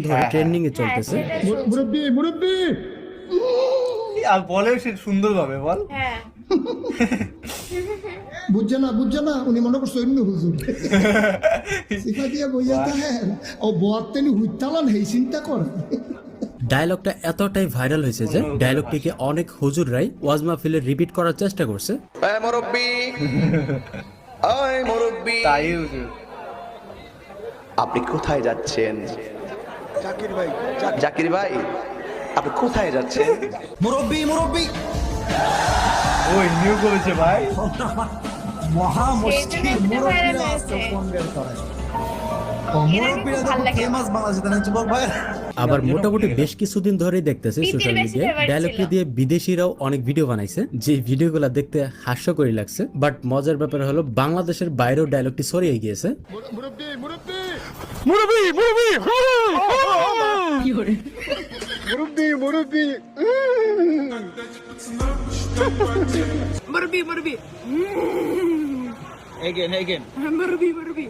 ধরে ট্রেন্ডিং এ চলতেছে। হ্যাঁ, সেটা শুনছি। মুরব্বী মুরব্বী! আর বলে সে সুন্দরভাবে বল। হ্যাঁ। বুঝছে না বুঝছে না উনি মনে করছে এমনি হুজুর। শিখা দিয়ে বইয়া তাহেন ও বয়াতেনি হুইতালান হেই চিন্তা করে। ডায়লগটা এতটাই ভাইরাল হয়েছে যে ডায়লগটিকে অনেক হুজুররাই ওয়াজ মাহফিলে রিপিট করার চেষ্টা করছে? মুরব্বি! মুরব্বি! তাই হুজুর। আপনি কোথায় যাচ্ছেন? জাকির ভাই জাকির। ভাই আপনি কোথায় যাচ্ছেন? মুরব্বী মুরব্বী। ওই নিউ করেছে ভাই। মহা মুশকিল এতটা আবার মোটামুটি বেশ কিছুদিন ধরেই দেখতেছি সোশ্যাল মিডিয়ায় ডায়লগটি দিয়ে বিদেশিরাও অনেক ভিডিও বানাইছে যে ভিডিওগুলো দেখতে হাস্যকরী লাগছে। বাট মজার ব্যাপার হলো বাংলাদেশের বাইরেও ডায়লগটি ছড়িয়ে গিয়েছে। মুরব্বী মুরব্বী মুরব্বী মুরব্বী মুরবি মুরবি এগেন এগেন মুরবি মুরবি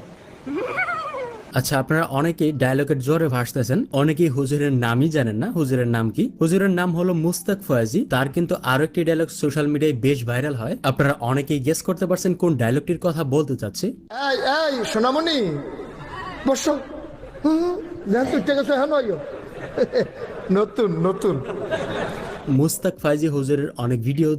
আচ্ছা আপনারা অনেকেই ডায়লগের জোরে ভাসতেছেন অনেকেই হুজুরের নামই জানেন না। হুজুরের নাম কি? হুজুরের নাম হলো মুস্তাক ফয়াজি। তার কিন্তু আরও একটি ডায়লগ সোশ্যাল মিডিয়ায় বেশ ভাইরাল হয়। আপনারা অনেকেই গেস করতে পারছেন কোন ডায়লগটির কথা বলতে চাচ্ছি। এই এই সোনামণি বসো। নতুন নতুন। মুস্তাক ফাইজি হুজুরের অনেক ভিডিও